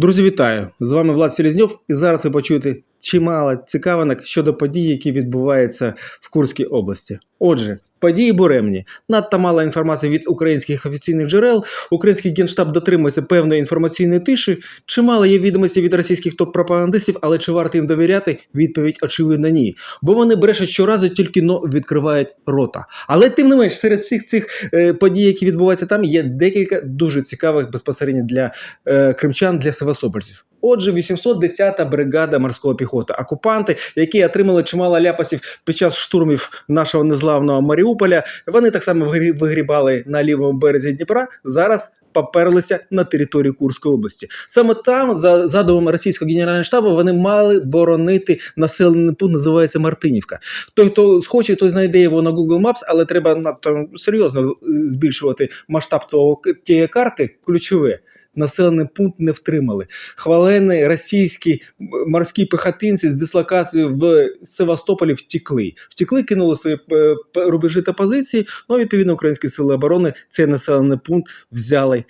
Друзі, вітаю! З вами Влад Селізньов, і зараз ви почуєте чимало цікавинок щодо подій, які відбуваються в Курській області. Отже, події буремні. Надто мало інформації від українських офіційних джерел. Український генштаб дотримується певної інформаційної тиші. Чимало є відомості від російських топ-пропагандистів, але чи варто їм довіряти? Відповідь очевидно ні. Бо вони брешуть щоразу, тільки но відкривають рота. Але тим не менш, серед всіх цих е, подій, які відбуваються там, є декілька дуже цікавих безпосередньо для е, кримчан, для севастопольців. Отже, 810-та бригада морської піхоти. Окупанти, які отримали чимало ляпасів під час штурмів нашого незламного Маріуполя, вони так само вигрібали на лівому березі Дніпра. Зараз поперлися на територію Курської області. Саме там, за задумами російського генерального штабу, вони мали боронити населений пункт, називається Мартинівка. Той, хто схоче, той знайде його на Google Maps, але треба надто серйозно збільшувати масштаб того тієї карти, ключове. Населений пункт не втримали. Хвалені російські морські пехотинці з дислокації в Севастополі втекли. Втекли, кинули свої е, рубежі та позиції. Ну, відповідно, українські сили оборони цей населений пункт взяли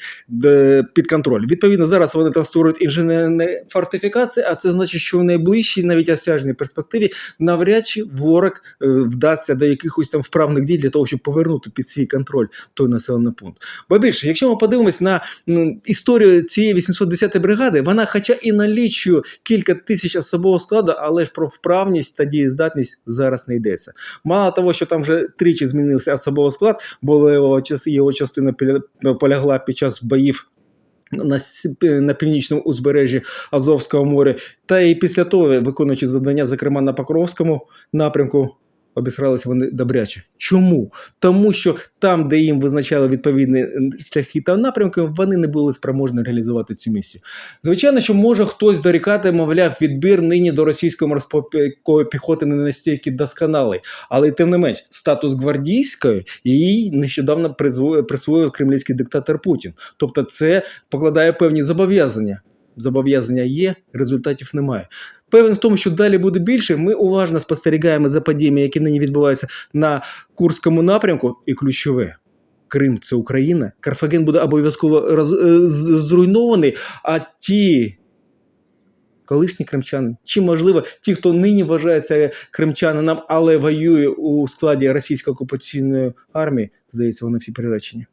е, під контроль. Відповідно, зараз вони там створюють інженерні фортифікації, а це значить, що в найближчій, навіть осяжній перспективі, навряд чи ворог е, вдасться до якихось там вправних дій для того, щоб повернути під свій контроль той населений пункт. Бо більше, якщо ми подивимось на м, історію цієї 810-ї бригади, вона, хоча і налічує кілька тисяч особового складу, але ж про вправність та дієздатність зараз не йдеться. Мало того, що там вже тричі змінився особовий склад, бо його, частина полягла під час боїв. На, на північному узбережжі Азовського моря, та і після того, виконуючи завдання, зокрема на Покровському напрямку, обісралися вони добряче. Чому? Тому що там, де їм визначали відповідні шляхи та напрямки, вони не були спроможні реалізувати цю місію. Звичайно, що може хтось дорікати, мовляв, відбір нині до російської морської піхоти не настільки досконалий, але тим не менш, статус гвардійської їй нещодавно присвоїв кремлівський диктатор Путін. Тобто, це покладає певні зобов'язання. Зобов'язання є, результатів немає. Певен в тому, що далі буде більше. Ми уважно спостерігаємо за подіями, які нині відбуваються на Курському напрямку, і ключове. Крим це Україна. Карфаген буде обов'язково роз, е, зруйнований. А ті колишні кримчани, чи можливо ті, хто нині вважається кримчанином, але воює у складі російської окупаційної армії, здається, вони всі приречені.